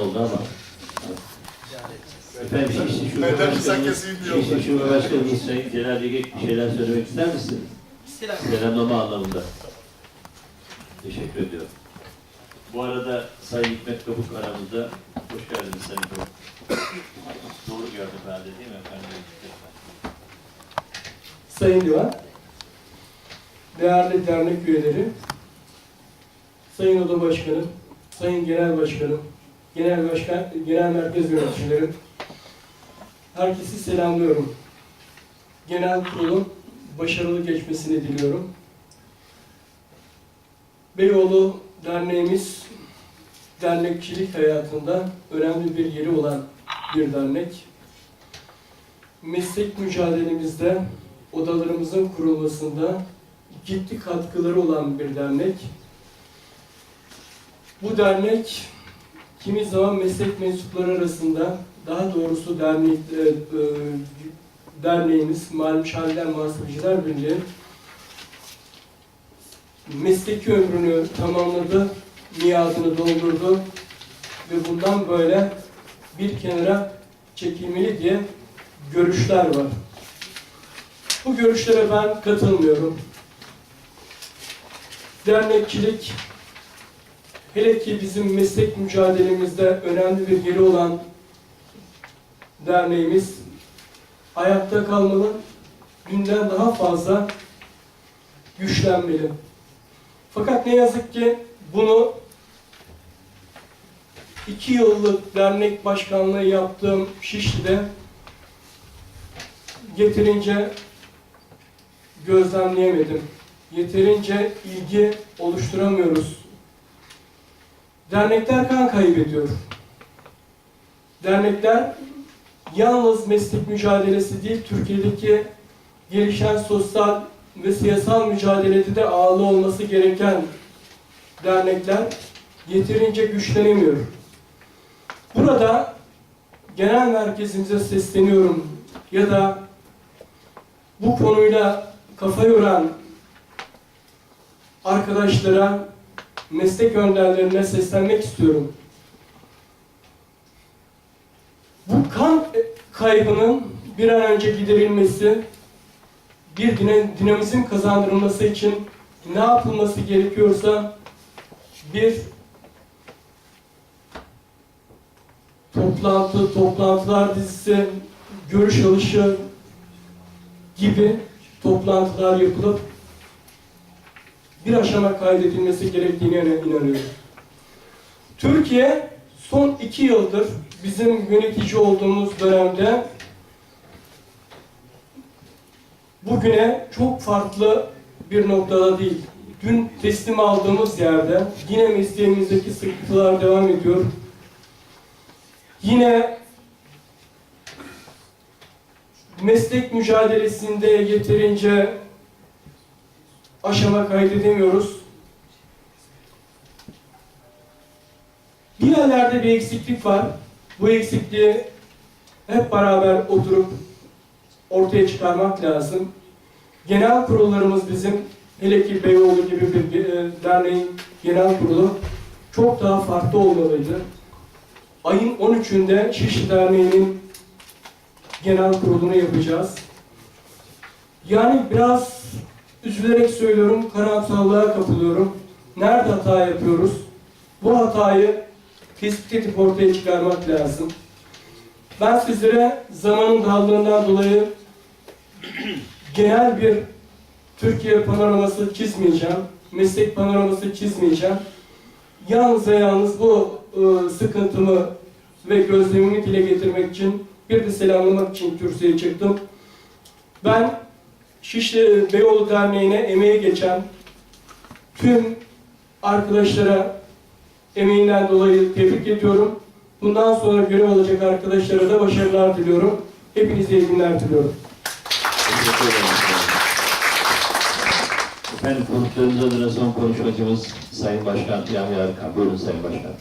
oldu ama. Efendim Şişli Şube Başkanı, Şube Başkanımız Sayın Celal Yegek bir şeyler söylemek ister misiniz? Selamlama anlamında. Teşekkür ediyorum. Bu arada Sayın Hikmet Kabuk aramızda. Hoş geldiniz Sayın Kabuk. Doğru gördüm herhalde değil mi efendim? Sayın Divan, değerli dernek üyeleri, Sayın Oda Başkanım, Sayın Genel Başkanım, Genel Başkan, Genel Merkez Yöneticilerim, herkesi selamlıyorum. Genel kurulun başarılı geçmesini diliyorum. Beyoğlu Derneğimiz, dernekçilik hayatında önemli bir yeri olan bir dernek. Meslek mücadelemizde odalarımızın kurulmasında ciddi katkıları olan bir dernek. Bu dernek kimi zaman meslek mensupları arasında daha doğrusu dernek, e, e, derneğimiz Malum Şahiler Muhasebeciler Birliği mesleki ömrünü tamamladı, miadını doldurdu ve bundan böyle bir kenara çekilmeli diye görüşler var. Bu görüşlere ben katılmıyorum. Dernekçilik, hele ki bizim meslek mücadelemizde önemli bir yeri olan derneğimiz, ayakta kalmalı, dünden daha fazla güçlenmeli. Fakat ne yazık ki bunu iki yıllık dernek başkanlığı yaptığım Şişli'de yeterince gözlemleyemedim. Yeterince ilgi oluşturamıyoruz. Dernekler kan kaybediyor. Dernekler yalnız meslek mücadelesi değil, Türkiye'deki gelişen sosyal ve siyasal mücadelede de ağırlı olması gereken dernekler yeterince güçlenemiyor. Burada genel merkezimize sesleniyorum ya da bu konuyla kafa yoran arkadaşlara, meslek önderlerine seslenmek istiyorum. Bu kan kaybının bir an önce giderilmesi, bir dinamizm kazandırılması için ne yapılması gerekiyorsa bir toplantı, toplantılar dizisi, görüş alışı gibi toplantılar yapılıp bir aşama kaydedilmesi gerektiğine inanıyorum. Türkiye son iki yıldır bizim yönetici olduğumuz dönemde bugüne çok farklı bir noktada değil. Dün teslim aldığımız yerde yine mesleğimizdeki sıkıntılar devam ediyor. Yine meslek mücadelesinde yeterince aşama kaydedemiyoruz. Bir yerlerde bir eksiklik var. Bu eksikliği hep beraber oturup ortaya çıkarmak lazım. Genel kurullarımız bizim, hele ki Beyoğlu gibi bir e, derneğin genel kurulu çok daha farklı olmalıydı. Ayın 13'ünde Şişli Derneği'nin genel kurulunu yapacağız. Yani biraz üzülerek söylüyorum, karamsarlığa kapılıyorum. Nerede hata yapıyoruz? Bu hatayı tespit edip ortaya çıkarmak lazım. Ben sizlere zamanın darlığından dolayı genel bir Türkiye panoraması çizmeyeceğim. Meslek panoraması çizmeyeceğim. Yalnız ve yalnız bu e, sıkıntımı ve gözlemimi dile getirmek için bir de selamlamak için kürsüye çıktım. Ben Şişli Beyoğlu Derneği'ne emeği geçen tüm arkadaşlara emeğinden dolayı tebrik ediyorum. Bundan sonra görev alacak arkadaşlara da başarılar diliyorum. Hepinize iyi günler diliyorum. Teşekkür ederim. Efendim konuklarımız adına son konuşmacımız Sayın Başkan Yahya Erkan. Buyurun Sayın Başkan.